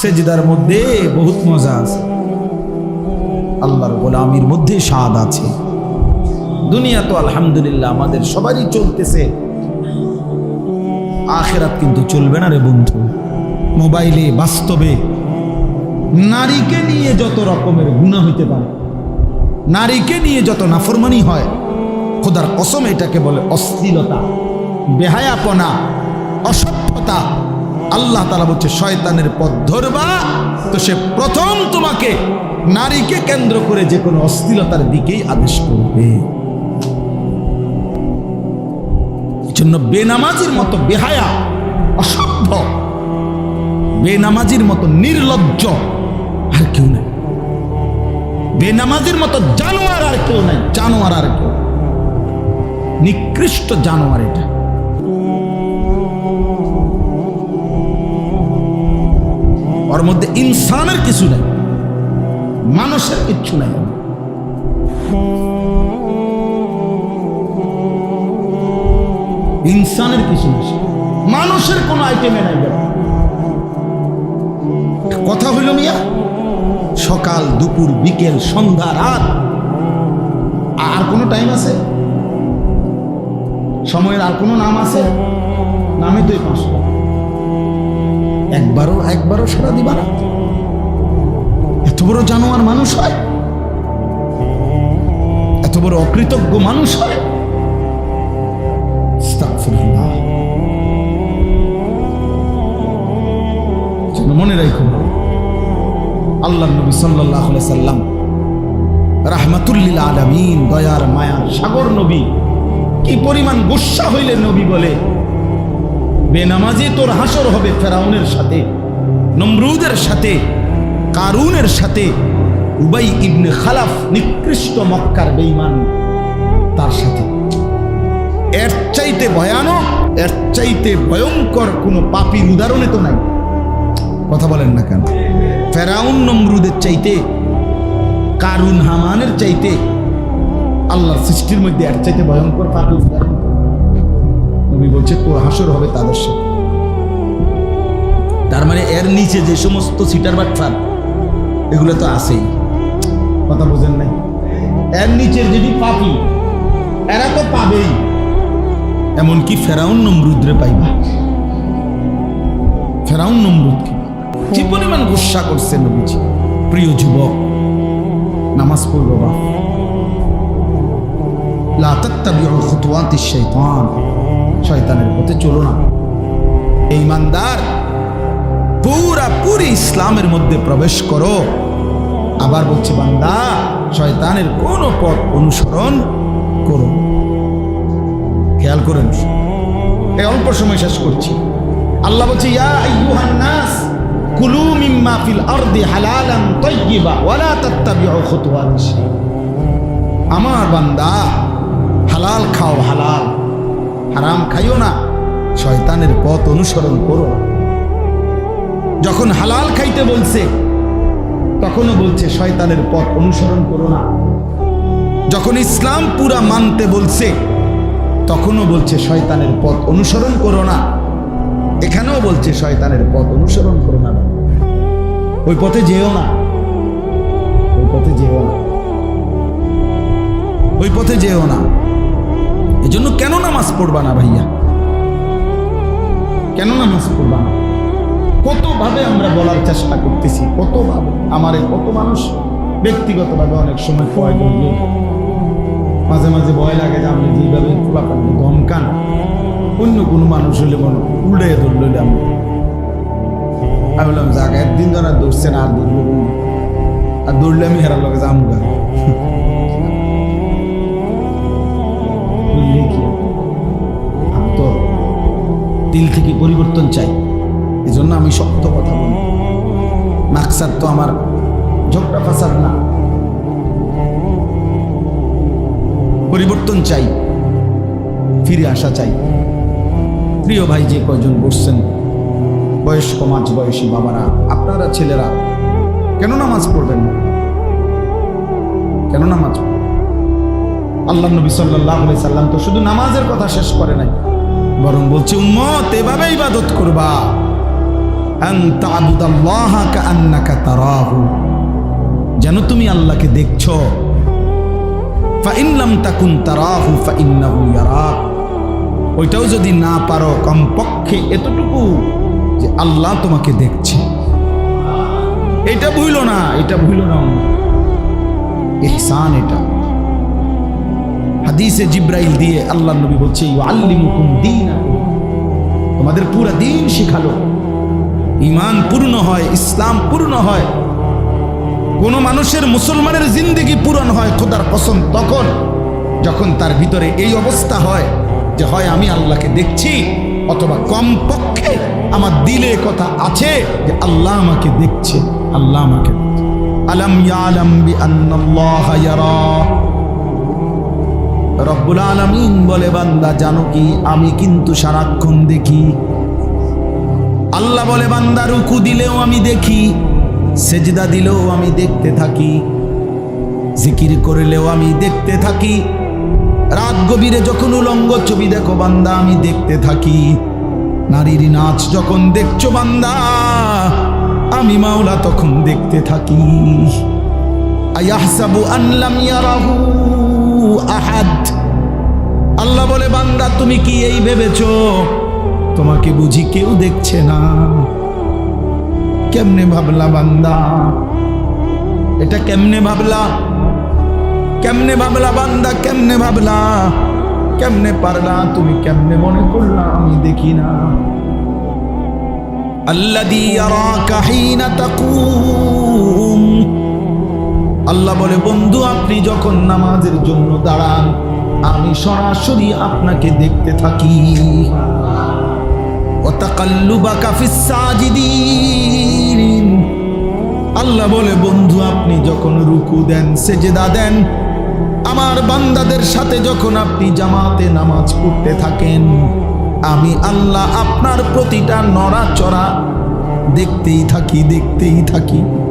সেজদার মধ্যে বহুত মজা আছে। আল্লাহর গোলামির মধ্যে স্বাদ আছে। দুনিয়া তো আলহামদুলিল্লাহ আমাদের সবারই চলতেছে। আখেরাত কিন্তু চলবে না রে বন্ধু। মোবাইলে, বাস্তবে নারীকে নিয়ে যত রকমের গুণা হইতে পারে, নারীকে নিয়ে যত নাফরমানি হয়, খোদার কসম এটাকে বলে অশ্লীলতা, বেহায়াপনা, অসভ্যতা আল্লাহ তালা বলছে, শয়তানের পথ ধরবা, তো সে প্রথম তোমাকে নারীকে কেন্দ্র করে যে কোনো অশ্লীলতার দিকেই আদেশ করবে। জন্য বেনামাজির মতো বেহায়া, অসভ্য, বেনামাজির মতো নির্লজ্জ আর কেউ নেই। বেনামাজির মতো জানোয়ার আর কেউ নেই, জানোয়ার আর কেউ নিকৃষ্ট জানোয়ার এটা। ওর মধ্যে ইনসানের কিছু নাই, মানুষের কিচ্ছু নাই। ইনসানের কিছু নেই মানুষের কোনো আইটেমে নাই কথা হইল মিয়া, সকাল, দুপুর, বিকেল, সন্ধ্যা, রাত। আর কোনো টাইম আছে? সময়ের আর কোনো নাম আছে? নামই তো এই পাঁচটা। একবারও একবারও সারা দিবা না। এত বড় জানোয়ার মানুষ হয়? এত বড় অকৃতজ্ঞ মানুষ হয়? মনে রাখো আল্লাহ নবী সাল্লাহ সাল্লাম রাহমাতুল্লিল আলামিন, দয়ার মায়ার সাগর নবী, কি পরিমাণ গুসা হইলে নবী বলে বেনামাজি তোর হাসর হবে ফেরাউনের সাথে, নমরুদের সাথে, কারুনের সাথে। উবাই ইবনে খালাফ নিকৃষ্ট মক্কার বেঈমান, তার সাথে। এর চাইতে ভয়ানক, এর চাইতে ভয়ঙ্কর কোনো পাপির উদাহরণে তো নাই। কথা বলেন না কেন? ফেরাউন নমরুদের চাইতে, কারুন হামানের চাইতে, আল্লাহর সৃষ্টির মধ্যে এর চাইতে ভয়ঙ্কর পাপি উদাহরণ। নবী বলছে হাসর হবে তাদের সাথে। তার মানে এর নিচে যে সমস্ত সিটার বাটফার এগুলো তো আছেই। কথা বোঝেন নাই? এর নিচের যদি পাপি এরা তো পাবেই। এমনকি ফেরাউন নমরুদ্রে পাইবা। ফেরাউন নমরুদ কি? কি পরিমাণ গুসা করছে নবীজি? প্রিয় যুবক নামাজ পড়ব বা লা তাত্তাবিউ খুতুওয়াতিশ শাইতান শয়তানের পথে চলো না। এই ইমানদার, পুরা পুরি ইসলামের মধ্যে প্রবেশ করো। আবার বলছে, বান্দা, শয়তানের কোন পথ অনুসরণ করো খেয়াল করেন। এই অল্প সময় শেষ করছি। আল্লাহ বলছে, ইয়া কুলু মিম্মা ফিল আরদি হালালান তাইয়্যিবা ওয়ালা তাত্তাবিউ আমার বান্দা, হালাল খাও হালাল। হারাম খাইও না, শয়তানের পথ অনুসরণ করো। যখন হালাল খাইতে বলছে, তখনও বলছে, শয়তানের পথ অনুসরণ করো না। যখন ইসলাম পুরা মানতে বলছে, তখনও বলছে, শয়তানের পথ অনুসরণ করো না। এখানেও বলছে, শয়তানের পথ অনুসরণ করো না। ওই পথে যেও না। ওই পথে যেও না। ওই পথে যেও না। এজন্য কেন নামাজ পড়বা না ভাইয়া? কেন নামাজ পড়বা না? কতভাবে আমরা বলার চেষ্টা করতেছি? কতভাবে? আমার এই কত মানুষ ব্যক্তিগতভাবে অনেক সময় প্রয়োজন মাঝে মাঝে ভয় লাগে যে আপনি যেভাবে খোলাপানি ধমকান অন্য কোনো মানুষ হলে মনে উল্টে ধরল আমি। আমি বললাম, যাক, একদিন যারা দৌড়ছে না, আর দৌড়বো আর দৌড়লে আমি হেরার লগে যাম বুঝলি কি আমি তো দিল থেকে পরিবর্তন চাই। এই জন্য আমি সত্য কথা বলি। মাকসাদ তো আমার ঝগড়া ফাসাদ না। পরিবর্তন চাই। ফিরে আসা চাই। প্রিয় ভাই, যে কয়জন বসছেন, বয়স্ক মাঝ বয়সী বাবারা, আপনারা ছেলেরা, কেন নামাজ পড়বেন না? কেন নামাজ? আল্লাহ নবী সাল্লাহ সাল্লাম তো শুধু নামাজের কথা শেষ করে নাই, বরং বলছে, উম্মত এভাবে ইবাদত করবা। যেন তুমি আল্লাহকে দেখছ। ওইটাও যদি না পারো, কমপক্ষে এতটুকু যে আল্লাহ তোমাকে দেখছে। এটা ভুইল না, এটা ভুইল না। ইহসান এটা। হাদিসে জিব্রাইল দিয়ে আল্লাহ নবী বলছে তোমাদের পুরা দিন শিখালো। ইমান পূর্ণ হয়, ইসলাম পূর্ণ হয়। কোন মানুষের মুসলমানের জিন্দিগি পূরণ হয় খোদার পছন্দ তখন, যখন তার ভিতরে এই অবস্থা হয় যে, হয়, আমি আল্লাহকে দেখছি, অথবা কমপক্ষে আমার দিলে কথা আছে যে, আল্লাহ আমাকে দেখছে, আল্লাহ আমাকে। আলম ইয়ালাম বি আন্নাল্লাহ ইয়ারা। রব্বুল আলামিন বলে, বান্দা, জানো কি? আমি কিন্তু সারাক্ষণ দেখি। আল্লাহ বলে, বান্দা, রুকু দিলেও আমি দেখি, সেজদা দিলেও আমি দেখতে থাকি, জিকির করলেও আমি দেখতে থাকি। রাত গভীরে যখন উলঙ্গ ছবি দেখো, বান্দা, আমি দেখতে থাকি। নারীর নাচ যখন দেখছ, বান্দা, আমি মাওলা তখন দেখতে থাকি। আয়াহসাবু আনলাম ইয়ারাহু আহাদ। আল্লাহ বলে, বান্দা, তুমি কি এই ভেবেছো? তোমাকে বুঝি কেউ দেখছে না। কেমনে ভাবলা বান্দা? এটা কেমনে ভাবলা? কেমনে ভাবলা বান্দা? কেমনে ভাবলা? কেমনে পারলা? তুমি কেমনে মনে করলা? আমি দেখি না। আল্লাহ বলে, বন্ধু, আপনি যখন নামাজের জন্য দাঁড়ান আমি সরাসরি আপনাকে দেখতে থাকি। আল্লাহ বলে, বন্ধু, আপনি যখন রুকু দেন, সেজেদা দেন, আমার বান্দাদের সাথে যখন আপনি জামাতে নামাজ পড়তে থাকেন, আমি আল্লাহ আপনার প্রতিটা নড়াচড়া দেখতেই থাকি দেখতেই থাকি।